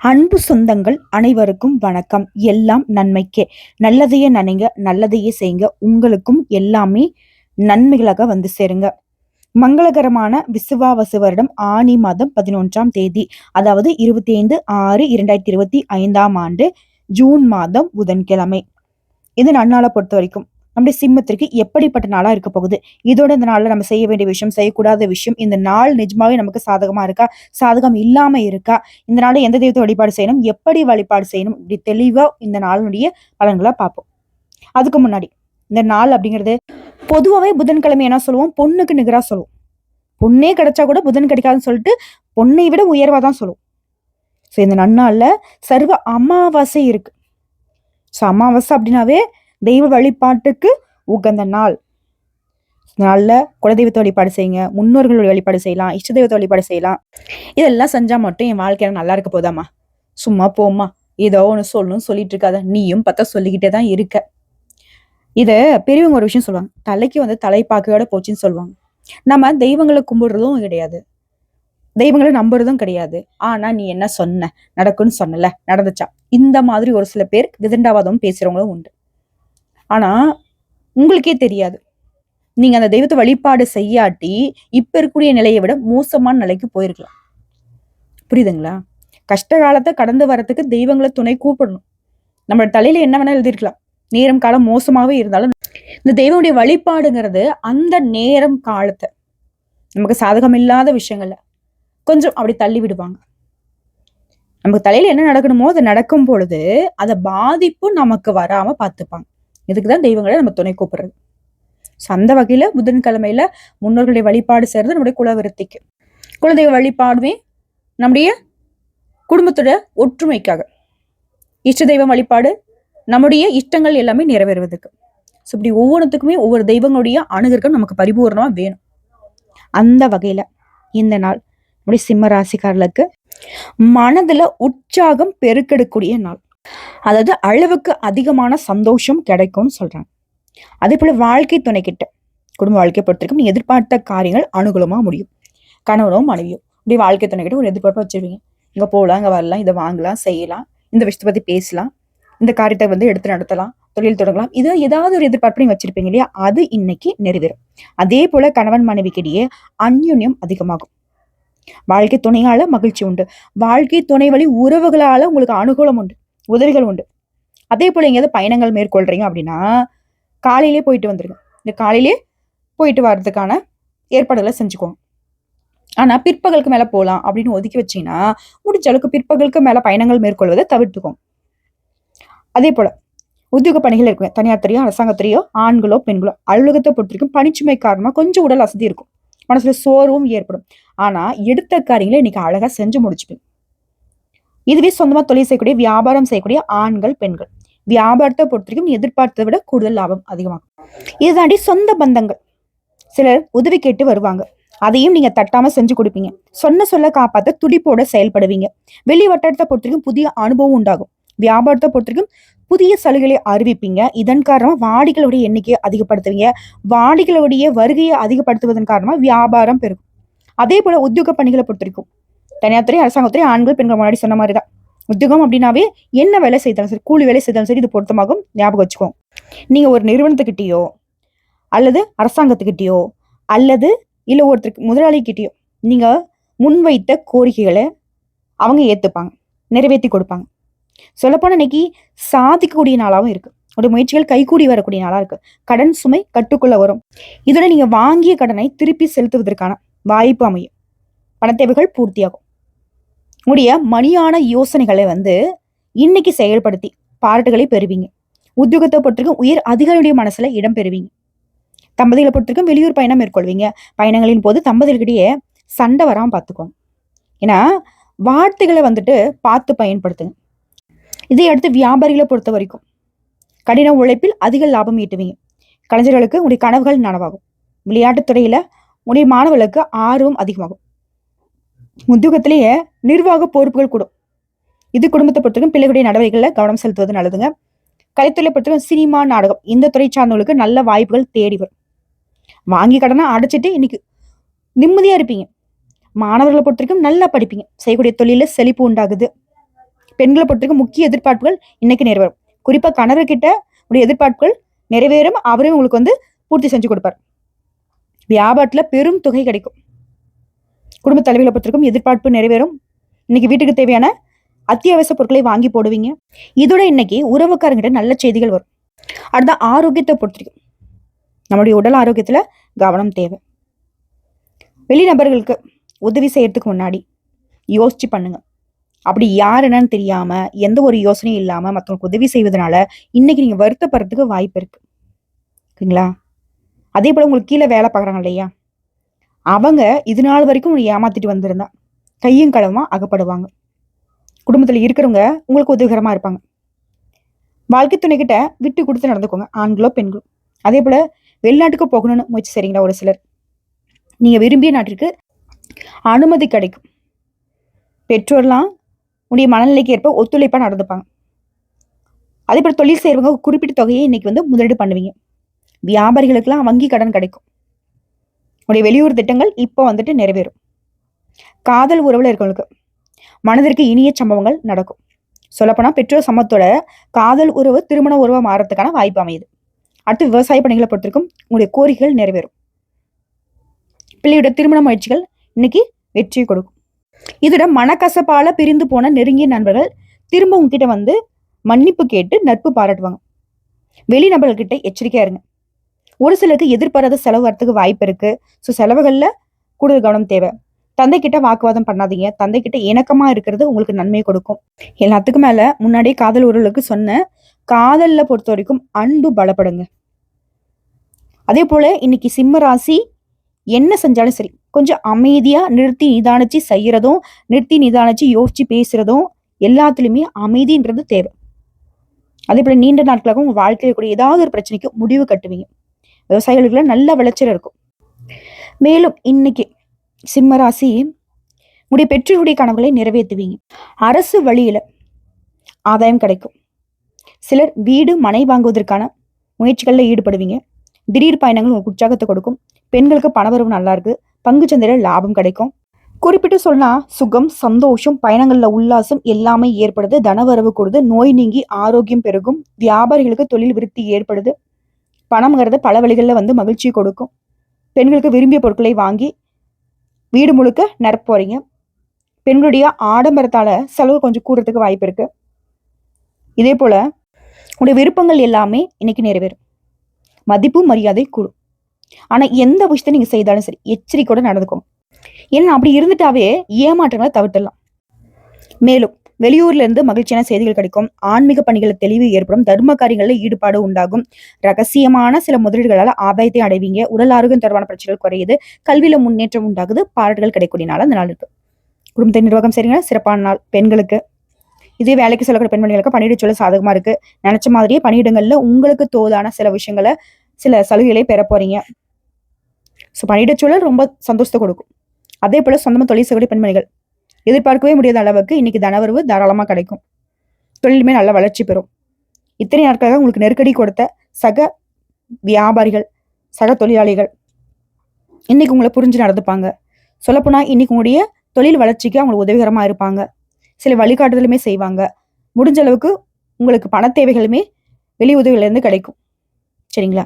அன்பு சொந்தங்கள் அனைவருக்கும் வணக்கம். எல்லாம் நன்மைக்கே. நல்லதையே நினைங்க நல்லதையே செய்யுங்க. உங்களுக்கும் எல்லாமே நன்மைகளாக வந்து சேருங்க. மங்களகரமான விசுவாவசு வருடம் ஆணி மாதம் பதினொன்றாம் தேதி அதாவது இருபத்தி ஐந்து ஆறு இரண்டாயிரத்தி இருபத்தி ஐந்தாம் ஆண்டு ஜூன் மாதம் புதன்கிழமை. இது நன்னாளை பொறுத்த வரைக்கும். நம்முடைய சிம்மத்திற்கு எப்படிப்பட்ட நாளாக இருக்க போகுது? இதோட இந்த நாளில் நம்ம செய்ய வேண்டிய விஷயம் செய்யக்கூடாத விஷயம் இந்த நாள் நிஜமாவே நமக்கு சாதகமாக இருக்கா? சாதகம் இல்லாமல் இருக்கா? இந்த நாள் எந்த தெய்வத்தை வழிபாடு செய்யணும்? எப்படி வழிபாடு செய்யணும்? இப்படி தெளிவாக இந்த நாளினுடைய பலன்களை பார்ப்போம். அதுக்கு முன்னாடி இந்த நாள் அப்படிங்கிறது பொதுவாகவே புதன்கிழமை என்ன சொல்லுவோம்? பொண்ணுக்கு நிகராக சொல்லுவோம். பொண்ணே கிடைச்சா கூட புதன் கிடைக்காதுன்னு சொல்லிட்டு பொண்ணை விட உயர்வாக தான் சொல்லுவோம். ஸோ இந்த நன்னாளில் சர்வ அமாவாசை இருக்குது ஸோ அமாவாசை அப்படின்னாவே தெய்வ வழிபாட்டுக்கு உகந்த நாள். நாளில் குலதெய்வத்தை வழிபாடு செய்யுங்க. முன்னோர்களுடைய வழிபாடு செய்யலாம். இஷ்ட தெய்வத்தை வழிபாடு செய்யலாம். இதெல்லாம் செஞ்சால் மட்டும் என் வாழ்க்கையில நல்லா இருக்க போதாமா சும்மா போம்மா. ஏதோ ஒன்று சொல்லணும் சொல்லிட்டு இருக்காத. நீயும் பார்த்தா சொல்லிக்கிட்டே தான் இருக்க. இதை பெரியவங்க ஒரு விஷயம் சொல்லுவாங்க. தலைக்கு வந்து தலைப்பாக்கையோட போச்சுன்னு சொல்லுவாங்க. நம்ம தெய்வங்களை கும்பிடுறதும் கிடையாது. தெய்வங்களை நம்புறதும் கிடையாது. ஆனா நீ என்ன சொன்ன? நடக்குன்னு சொன்னல. நடந்துச்சா? இந்த மாதிரி ஒரு சில பேர் விதண்டாவாதம் பேசுறவங்களும் உண்டு. ஆனா உங்களுக்கே தெரியாது. நீங்க அந்த தெய்வத்தை வழிபாடு செய்யாட்டி இப்போ இருக்கக்கூடிய நிலையை விட மோசமான நிலைக்கு போயிருக்கலாம். புரியுதுங்களா? கஷ்ட காலத்தை கடந்து வரத்துக்கு தெய்வங்களை துணை கூப்பிடணும். நம்ம தலையில என்ன வேணால் எழுதிருக்கலாம் நேரம் காலம் மோசமாகவே இருந்தாலும். இந்த தெய்வனுடைய வழிபாடுங்கிறது அந்த நேரம் காலத்தை. நமக்கு சாதகம் இல்லாத விஷயங்கள்ல கொஞ்சம் அப்படி தள்ளி விடுவாங்க. நமக்கு தலையில என்ன நடக்கணுமோ அது நடக்கும் பொழுது அதை பாதிப்பு நமக்கு வராம பார்த்துப்பாங்க. இதுக்கு தான் தெய்வங்களை நம்ம துணை கூப்பிடுறது. ஸோ அந்த வகையில் புதன்கிழமையில முன்னோர்களுடைய வழிபாடு செய்யறது நம்முடைய குலவிருத்திக்கு குலதெய்வ வழிபாடுமே நம்முடைய குடும்பத்தோட ஒற்றுமைக்காக. இஷ்ட தெய்வம் வழிபாடு நம்முடைய இஷ்டங்கள் எல்லாமே நிறைவேறுவதற்கு. ஸோ இப்படி ஒவ்வொன்றுத்துக்குமே ஒவ்வொரு தெய்வங்களுடைய அணுகர்கள் நமக்கு பரிபூர்ணமாக வேணும். அந்த வகையில் இந்த நாள் நம்முடைய சிம்ம ராசிக்காரர்களுக்கு மனதில் உற்சாகம் பெருக்கெடுக்கூடிய நாள். அதாவது அளவுக்கு அதிகமான சந்தோஷம் கிடைக்கும்னு சொல்றாங்க. அதே போல வாழ்க்கை துணை கிட்ட குடும்ப வாழ்க்கையை பொறுத்திருக்கும் நீ எதிர்பார்த்த காரியங்கள் அனுகூலமா முடியும். கணவனோ மனைவியோ இப்படி வாழ்க்கை துணை கிட்ட ஒரு எதிர்பார்ப்பை வச்சிருவீங்க. இங்க போகலாம் இங்க வரலாம் இதை வாங்கலாம் செய்யலாம் இந்த விஷயத்தை பத்தி பேசலாம் இந்த காரியத்தை வந்து எடுத்து நடத்தலாம் தொழில் தொடங்கலாம். இது ஏதாவது ஒரு எதிர்பார்ப்பு நீங்கள் வச்சிருப்பீங்க இல்லையா? அது இன்னைக்கு நிறைவேறும். அதே போல கணவன் மனைவிக்கிடையே அந்யுன்யம் அதிகமாகும். வாழ்க்கை துணையால மகிழ்ச்சி உண்டு. வாழ்க்கை துணை வழி உறவுகளால உங்களுக்கு அனுகூலம் உண்டு. உதவிகள் உண்டு. அதே போல் எங்கேயாவது பயணங்கள் மேற்கொள்கிறீங்க அப்படின்னா காலையிலே போயிட்டு வந்துடுங்க இந்த காலையிலே போயிட்டு வர்றதுக்கான ஏற்பாடுகளை செஞ்சுக்கோங்க. ஆனால் பிற்பகலுக்கு மேலே போகலாம் அப்படின்னு ஒதுக்கி வச்சிங்கன்னா முடிஞ்ச அளவுக்கு பிற்பகலுக்கு மேலே பயணங்கள் மேற்கொள்வதை தவிர்த்துக்கோங்க. அதே போல் உத்தியோக பணிகள் இருக்குங்க. தனியார் துறையோ அரசாங்கத்துறையோ ஆண்களோ பெண்களோ அலுவலகத்தை பொறுத்த வரைக்கும் பணிச்சுமை காரணமாக கொஞ்சம் உடல் அசதி இருக்கும். மனசில் சோர்வும் ஏற்படும். ஆனால் எடுத்த காரியங்களை இன்னைக்கு அழகாக செஞ்சு முடிச்சுப்பீங்க. இதுவே சொந்தமாக தொழில் செய்யக்கூடிய வியாபாரம் செய்யக்கூடிய ஆண்கள் பெண்கள். வியாபாரத்தை பொறுத்த வரைக்கும் எதிர்பார்த்ததை விட கூடுதல் லாபம் அதிகமாகும். இதுதாண்டி சொந்த பந்தங்கள். சிலர் உதவி கேட்டு வருவாங்க. அதையும் நீங்க தட்டாம செஞ்சு கொடுப்பீங்க. சொன்ன சொல்ல காப்பாத்த துடிப்போட செயல்படுவீங்க. வெளி வட்டாரத்தை பொறுத்தவரைக்கும் புதிய அனுபவம் உண்டாகும். வியாபாரத்தை பொறுத்தவரைக்கும் புதிய சலுகைகளை அறிவிப்பீங்க. இதன் காரணமா வாடிகளுடைய எண்ணிக்கையை அதிகப்படுத்துவீங்க. வாடிகளுடைய வருகையை அதிகப்படுத்துவதன் காரணமா வியாபாரம் பெருகும். அதே போல உத்தியோக பணிகளை பொறுத்த வரைக்கும் தனியார் துறை அரசாங்கத்துறை ஆண்கள் பெண்கள் முன்னாடி சொன்ன மாதிரி தான் உத்தியோகம் அப்படின்னாவே என்ன வேலை செய்தாலும் சரி கூலி வேலை செய்தாலும் சரி இது பொருத்தமாகும் ஞாபகம் வச்சுக்கோங்க. நீங்க ஒரு நிறுவனத்துக்கிட்டேயோ அல்லது அரசாங்கத்துக்கிட்டேயோ அல்லது இல்லை ஒருத்தருக்கு முதலாளிக்கிட்டேயோ நீங்க முன்வைத்த கோரிக்கைகளை அவங்க ஏற்றுப்பாங்க நிறைவேற்றி கொடுப்பாங்க. சொல்லப்போனால் இன்னைக்கு சாதிக்கக்கூடிய நாளாகவும் இருக்கு. உடைய முயற்சிகள் கைகூடி வரக்கூடிய நாளாக இருக்கு. கடன் சுமை கட்டுக்குள்ள வரும். இதோட நீங்க வாங்கிய கடனை திருப்பி செலுத்துவதற்கான வாய்ப்பு அமையும். பணத்தேவைகள் பூர்த்தியாகும். உடைய மணியான யோசனைகளை வந்து இன்னைக்கு செயல்படுத்தி பாராட்டுகளை பெறுவீங்க. உத்தியோகத்தை பொறுத்திருக்கும் உயர் அதிகாரியுடைய மனசுல இடம் பெறுவீங்க. தம்பதிகளை பொறுத்திருக்கும் வெளியூர் பயணம் மேற்கொள்வீங்க. பயணங்களின் போது தம்பதிகளிடையே சண்டை வராமல் பார்த்துக்கோங்க ஏன்னா வார்த்தைகளை வந்துட்டு பார்த்து பயன்படுத்துங்க. இதை அடுத்து வியாபாரிகளை பொறுத்த வரைக்கும் கடின உழைப்பில் அதிக லாபம் ஈட்டுவீங்க. கலைஞர்களுக்கு உடைய கனவுகள் நனவாகும். விளையாட்டுத் துறையில் உடைய மாணவர்களுக்கு ஆர்வம் அதிகமாகும். உத்தியோகத்திலேயே நிர்வாக பொறுப்புகள் கூடும். இது குடும்பத்தை பொறுத்தவரைக்கும் பிள்ளைகளுடைய நடவடிக்கைகளில் கவனம் செலுத்துவது நல்லதுங்க. கலைத்துறை பொறுத்தவரைக்கும் சினிமா நாடகம் இந்த துறை சார்ந்தவங்களுக்கு நல்ல வாய்ப்புகள் தேடி வரும். வாங்கி கடனை அடைச்சிட்டு இன்னைக்கு நிம்மதியாக இருப்பீங்க. மாணவர்களை பொறுத்த வரைக்கும் நல்லா படிப்பீங்க. செய்யக்கூடிய தொழிலில் செழிப்பு உண்டாகுது. பெண்களை பொறுத்தவரைக்கும் முக்கிய எதிர்பார்ப்புகள் இன்னைக்கு நிறைவேறும் குறிப்பாக கணவர்கிட்ட உடைய எதிர்பார்ப்புகள் நிறைவேறும். அவரையும் உங்களுக்கு வந்து பூர்த்தி செஞ்சு கொடுப்பார். வியாபாரத்தில் பெரும் தொகை கிடைக்கும். குடும்ப தலைவிகளை பொறுத்தவரைக்கும் எதிர்பார்ப்பு நிறைவேறும். இன்னைக்கு வீட்டுக்கு தேவையான அத்தியாவசிய பொருட்களை வாங்கி போடுவீங்க. இதோட இன்னைக்கு உறவுக்காரங்கிட்ட நல்ல செய்திகள் வரும். அடுத்த ஆரோக்கியத்தை பொறுத்திருக்கும். நம்மளுடைய உடல் ஆரோக்கியத்தில் கவனம் தேவை. வெளிநபர்களுக்கு உதவி செய்யறதுக்கு முன்னாடி யோசிச்சு பண்ணுங்க. அப்படி யார் என்னன்னு தெரியாம எந்த ஒரு யோசனையும் இல்லாம மற்றவங்களுக்கு உதவி செய்வதனால இன்னைக்கு நீங்க வருத்தப்படுறதுக்கு வாய்ப்பு இருக்கு. ஓகேங்களா அதே போல உங்களுக்கு கீழே வேலை பார்க்குறாங்க இல்லையா? அவங்க இது நாள் வரைக்கும் ஏமாத்திட்டு வந்திருந்தா. கையும் களவுமா அகப்படுவாங்க. குடும்பத்தில் இருக்கிறவங்க உங்களுக்கு உதவிகரமாக இருப்பாங்க. வாழ்க்கை துணைக்கிட்ட விட்டு கொடுத்து நடந்துக்கோங்க ஆண்களோ பெண்களோ. அதே போல வெளிநாட்டுக்கு போகணும்னு முயற்சி செய்றீங்களா ஒரு சிலர்? நீங்க விரும்பிய நாட்டிற்கு அனுமதி கிடைக்கும். பெற்றோர்லாம் உடைய மனநிலைக்கு ஏற்ப ஒத்துழைப்பாக நடந்துப்பாங்க. அதே போல தொழில் செய்கிறவங்க குறிப்பிட்ட தொகையை இன்னைக்கு வந்து முதலீடு பண்ணுவீங்க. வியாபாரிகளுக்கெல்லாம் வங்கி கடன் கிடைக்கும். உடைய வெளியூர் திட்டங்கள் இப்போ வந்துட்டு நிறைவேறும். காதல் உறவில் இருக்கவங்களுக்கு மனதிற்கு இனிய சம்பவங்கள் நடக்கும். சொல்லப்போனால் பெற்றோர் சம்மத்தோட காதல் உறவு திருமண உறவை மாறத்துக்கான வாய்ப்பு அமையுது. அடுத்து விவசாய பணிகளை பொறுத்திருக்கும் உங்களுடைய கோரிக்கைகள் நிறைவேறும். பிள்ளையோட திருமண முயற்சிகள் இன்னைக்கு வெற்றியை கொடுக்கும். இதோட மனக்கசப்பால பிரிந்து போன நெருங்கிய நண்பர்கள் திரும்ப உங்ககிட்ட வந்து மன்னிப்பு கேட்டு நட்பு பாராட்டுவாங்க. வெளிநபர்கள்கிட்ட எச்சரிக்கையா இருங்க. ஒரு சிலருக்கு எதிர்பாராத செலவு வரத்துக்கு வாய்ப்பு இருக்கு. ஸோ செலவுகளில் கூடுதல் கவனம் தேவை. தந்தை கிட்ட வாக்குவாதம் பண்ணாதீங்க. தந்தை கிட்ட இணக்கமா இருக்கிறது உங்களுக்கு நன்மை கொடுக்கும். எல்லாத்துக்கும் மேல முன்னாடியே காதல் உறவுகளுக்கு சொன்ன காதல்ல பொறுத்த வரைக்கும் அன்பு பலப்படுங்க. அதே போல இன்னைக்கு சிம்ம ராசி என்ன செஞ்சாலும் சரி கொஞ்சம் அமைதியா நிறுத்தி நிதானிச்சு செய்யறதும் நிறுத்தி நிதானிச்சு யோசிச்சு பேசுறதும் எல்லாத்துலயுமே அமைதின்றது தேவை. அதே போல நீண்ட நாட்களாக உங்க வாழ்க்கையில கூட ஏதாவது ஒரு பிரச்சனைக்கு முடிவு கட்டுவீங்க. விவசாயிகளுக்குள்ள நல்ல விளைச்சல் இருக்கும். மேலும் இன்னைக்கு சிம்ம ராசி உடைய பெற்றோருடைய கனவுகளை நிறைவேற்றுவீங்க. அரசு வழியில ஆதாயம் கிடைக்கும். சிலர் வீடு மனை வாங்குவதற்கான முயற்சிகளில் ஈடுபடுவீங்க. திடீர் பயணங்கள் உங்களுக்கு உற்சாகத்தை கொடுக்கும். பெண்களுக்கு பணவரவு நல்லா இருக்கு. பங்கு சந்தையில லாபம் கிடைக்கும். குறிப்பிட்டு சொன்னா சுகம் சந்தோஷம் பயணங்கள்ல உல்லாசம் எல்லாமே ஏற்படுது. தனவரவு கூடுது. நோய் நீங்கி ஆரோக்கியம் பெருகும். வியாபாரிகளுக்கு தொழில் விருத்தி ஏற்படுது. பணம்ங்கிறது பல வழிகளில் வந்து மகிழ்ச்சி கொடுக்கும். பெண்களுக்கு விரும்பிய பொருட்களை வாங்கி வீடு முழுக்க நிரப்போறீங்க பெண்களுடைய ஆடம்பரத்தால் செலவு கொஞ்சம் கூடுறதுக்கு வாய்ப்பு இருக்கு. இதே போல் உங்களுடைய விருப்பங்கள் எல்லாமே இன்னைக்கு நிறைவேறும். மதிப்பு மரியாதை கூடும். ஆனால் எந்த விஷயத்தை நீங்கள் செய்தாலும் சரி எச்சரிக்கையோடு நடந்துக்கோங்க. ஏன்னா அப்படி இருந்துட்டாவே ஏமாற்றங்களை தவிர்த்திடலாம். மேலும் வெளியூர்லேருந்து மகிழ்ச்சியான செய்திகள் கிடைக்கும். ஆன்மீக பணிகளில் தெளிவு ஏற்படும். தர்ம காரியங்களில் ஈடுபாடு உண்டாகும். ரகசியமான சில முதலீடுகளால் ஆதாயத்தை அடைவீங்க. உடல் ஆரோக்கியம் தொடர்பான பிரச்சனைகள் குறையுது. கல்வியில் முன்னேற்றம் உண்டாகுது. பாராட்டுகள் கிடைக்கக்கூடிய நாள் அந்த நாள் இருக்கு. குடும்பத்தை நிர்வாகம் சரிங்க. சிறப்பான நாள். பெண்களுக்கு. இதே வேலைக்கு செல்லக்கூடிய பெண்மணிகளுக்கு பணியிட சூழல் சாதகமா இருக்கு. நினைச்ச மாதிரியே பணியிடங்கள்ல உங்களுக்கு தோதான சில விஷயங்களை சில சலுகைகளை பெற போறீங்க. ஸோ பணியிட சூழல் ரொம்ப சந்தோஷத்தை கொடுக்கும். அதே போல சொந்தமாக தொழில் செய்யக்கூடிய பெண்மணிகள். எதிர்பார்க்கவே முடியாத அளவுக்கு இன்னைக்கு தனவரவு தாராளமா கிடைக்கும். தொழிலுமே நல்ல வளர்ச்சி பெறும். இத்தனை நாட்களாக உங்களுக்கு நெருக்கடி கொடுத்த சக வியாபாரிகள் சக தொழிலாளிகள் இன்னைக்கு உங்களை புரிஞ்சு நடந்துப்பாங்க. சொல்லப்போனா இன்னைக்கு உங்களுடைய தொழில் வளர்ச்சிக்கு அவங்களுக்கு உதவிகரமா இருப்பாங்க. சில வழிகாட்டுதலுமே செய்வாங்க. முடிஞ்ச அளவுக்கு உங்களுக்கு பண தேவைகளுமே வெளி உதவியில இருந்து கிடைக்கும். சரிங்களா?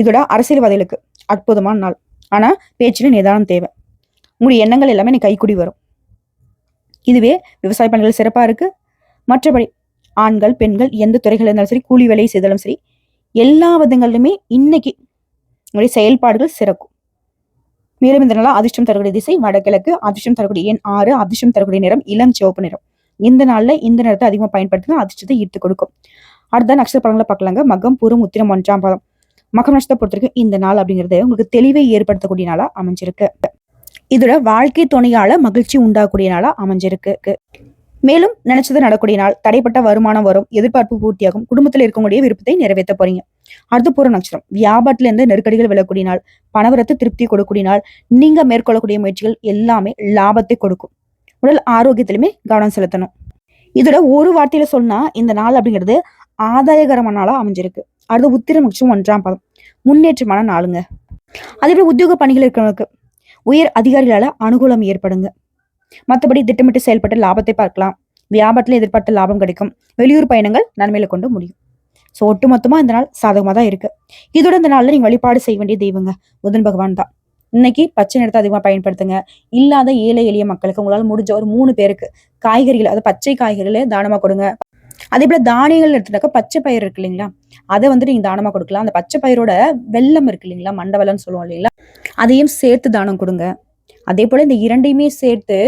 இதோட அரசியல்வாதிகளுக்கு அற்புதமான நாள். ஆனா பேச்சில் நிதானம் தேவை. உங்களுடைய எண்ணங்கள் எல்லாமே எனக்கு கைக்குடி வரும். இதுவே விவசாய பணிகள் சிறப்பாக இருக்கு. மற்றபடி ஆண்கள் பெண்கள் எந்த துறைகள் இருந்தாலும் சரி கூலி வேலை செய்தாலும் சரி எல்லா விதங்களிலுமே இன்னைக்கு உங்களுடைய செயல்பாடுகள் சிறக்கும். மேலும் இந்த நாள் அதிர்ஷ்டம் தரக்கூடிய திசை வடகிழக்கு அதிர்ஷ்டம் தரக்கூடிய எண் ஆறு அதிர்ஷ்டம் தரக்கூடிய நிறம் இளம் சிவப்பு நிறம். இந்த நாளில் இந்த நிறத்தை அதிகமாக பயன்படுத்தினா அதிர்ஷ்டத்தை ஈர்த்து கொடுக்கும். அடுத்த நட்சத்திர படங்களை பார்க்கலாங்க. மகம் பூரம் உத்திரம் ஒன்றாம் பாதம். மகம் நட்சத்திரத்தை பொறுத்தவரைக்கும் இந்த நாள் அப்படிங்கிறது உங்களுக்கு தெளிவை ஏற்படுத்தக்கூடிய நாளாக அமைஞ்சிருக்கு. இதோட வாழ்க்கை துணையால மகிழ்ச்சி உண்டாகக்கூடிய நாளா அமைஞ்சிருக்கு. மேலும் நினைச்சது நடக்கூடிய நாள் தடைப்பட்ட வருமானம் வரும் எதிர்பார்ப்பு பூர்த்தியாகும் குடும்பத்தில் இருக்கக்கூடிய விருப்பத்தை நிறைவேற்ற போறீங்க. அடுத்து பூர நட்சத்திரம் வியாபாரத்துல இருந்து நெருக்கடிகள் விழக்கூடிய நாள் பணவரத்து திருப்தி கொடுக்கக்கூடிய நாள் நீங்க மேற்கொள்ளக்கூடிய முயற்சிகள் எல்லாமே லாபத்தை கொடுக்கும். உடல் ஆரோக்கியத்திலுமே கவனம் செலுத்தணும். இதோட ஒரு வார்த்தையில சொன்னா இந்த நாள் அப்படிங்கிறது ஆதாயகரமான நாளா அமைஞ்சிருக்கு. அடுத்து உத்திர நட்சத்திரம் ஒன்றாம் பதம் முன்னேற்றமான நாளுங்க. அதே போல உத்தியோக பணிகள் இருக்கிறவங்களுக்கு உயர் அதிகாரிகளால அனுகூலம் ஏற்படுங்க. மற்றபடி திட்டமிட்டு செயல்பட்டு லாபத்தை பார்க்கலாம். வியாபாரத்தில் எதிர்பார்த்த லாபம் கிடைக்கும். வெளியூர் பயணங்கள் நன்மையில கொண்டு முடியும். ஸோ ஒட்டுமொத்தமா இந்த நாள் சாதகமாக தான் இருக்கு. இதோட இந்த நாள்ல நீங்க வழிபாடு செய்ய வேண்டிய தெய்வங்க புதன் பகவான் தான். இன்னைக்கு பச்சை நிறத்தை அதிகமாக பயன்படுத்துங்க. இல்லாத ஏழை எளிய மக்களுக்கு உங்களால் முடிஞ்ச ஒரு மூணு பேருக்கு காய்கறிகள் அதாவது பச்சை காய்கறிகளே தானமாக கொடுங்க. அதே போல தானியங்கள் எடுத்துட்டாக்க பச்சை பயிர் இருக்கு இல்லைங்களா? அதை வந்துட்டு நீங்க தானமா கொடுக்கலாம். அந்த பச்சை பயிரோட வெள்ளம் இருக்கு இல்லைங்களா? மண்டவலம்னு சொல்லுவோம் இல்லைங்களா? அதையும் சேர்த்து தானம் கொடுங்க. அதே போல இந்த இரண்டையுமே சேர்த்து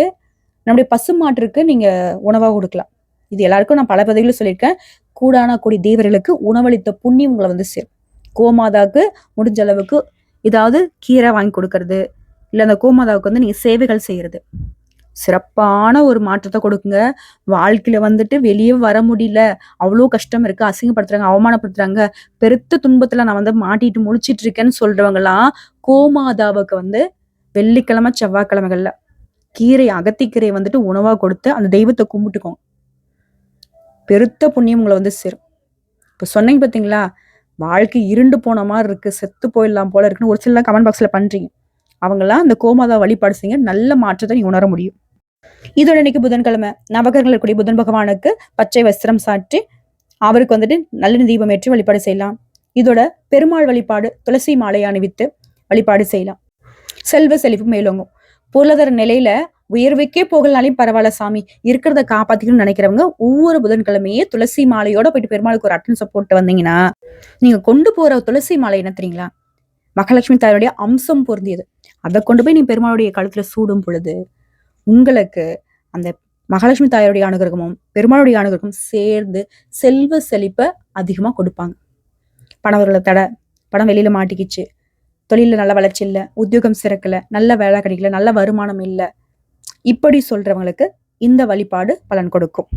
நம்முடைய பசுமாட்டிற்கு நீங்க உணவா கொடுக்கலாம். இது எல்லாருக்கும் நான் பல பதவிகளும் சொல்லியிருக்கேன். கூடான கூடி தேவர்களுக்கு உணவளித்த புண்ணியம் உங்களை வந்து சேரும். கோமாதாவுக்கு முடிஞ்ச அளவுக்கு ஏதாவது கீரை வாங்கி கொடுக்கறது இல்லை அந்த கோமாதாவுக்கு வந்து நீங்க சேவைகள் செய்யறது. சிறப்பான ஒரு மாற்றத்தை கொடுக்குங்க. வாழ்க்கையில் வந்துட்டு வெளியே வர முடியல. அவ்வளோ கஷ்டம் இருக்குது அசிங்கப்படுத்துகிறாங்க அவமானப்படுத்துகிறாங்க பெருத்த துன்பத்தில் நான் வந்து மாட்டிட்டு முழிச்சிட்டு இருக்கேன்னு சொல்கிறவங்களாம் கோமாதாவுக்கு வந்து வெள்ளிக்கிழமை செவ்வாய்க்கிழமைகளில் கீரை அகத்திக்கீரையை வந்துட்டு உணவாக கொடுத்து அந்த தெய்வத்தை கும்பிட்டுக்கோங்க. பெருத்த புண்ணியம் உங்களை வந்து சேரும். இப்போ சொன்னீங்க பார்த்தீங்களா வாழ்க்கை இருண்டு போன மாதிரி இருக்குது செத்து போயிடலாம் போல இருக்குன்னு ஒரு சில கமெண்ட் பாக்ஸில் பண்ணுறீங்க அவங்களாம் அந்த கோமாதா வழிபாடு செய்ய நல்ல மாற்றத்தை நீ உணர முடியும். இதோட இன்னைக்கு புதன்கிழமை நவகரங்கள் இருக்கக்கூடிய புதன் பகவானுக்கு பச்சை வஸ்திரம் சாற்றி அவருக்கு வந்துட்டு நல்ல தீபம் ஏற்றி வழிபாடு செய்யலாம். இதோட பெருமாள் வழிபாடு துளசி மாலை அணிவித்து வழிபாடு செய்யலாம். செல்வ செழிப்பு மேலோங்கும். பொருளாதார நிலையில உயர்வுக்கே போகலனாலையும் பரவாயில்ல சாமி. இருக்கிறத காப்பாத்திக்கணும்னு நினைக்கிறவங்க ஒவ்வொரு புதன்கிழமையே துளசி மாலையோட போயிட்டு பெருமாளுக்கு ஒரு அட்டன்ஸை போட்டு வந்தீங்கன்னா நீங்க கொண்டு போற துளசி மாலை என்ன தெரியுங்களா? மகாலட்சுமி தாயோடைய அம்சம் பொருந்தியது. அதை கொண்டு போய் நீ பெருமாளுடைய கழுத்துல சூடும் பொழுது உங்களுக்கு அந்த மகாலட்சுமி தாயாருடைய அனுகிரகமும் பெருமாளுடைய அனுகிரகமும் சேர்ந்து செல்வ செழிப்பை அதிகமாக கொடுப்பாங்க. பணவர்களை தடை பணம் வெளியில் மாட்டிக்கிச்சு. தொழிலில் நல்ல வளர்ச்சி இல்லை உத்தியோகம் சிறக்கல நல்ல வேலை கிடைக்கல நல்ல வருமானம் இல்லை. இப்படி சொல்கிறவங்களுக்கு இந்த வழிபாடு பலன் கொடுக்கும்.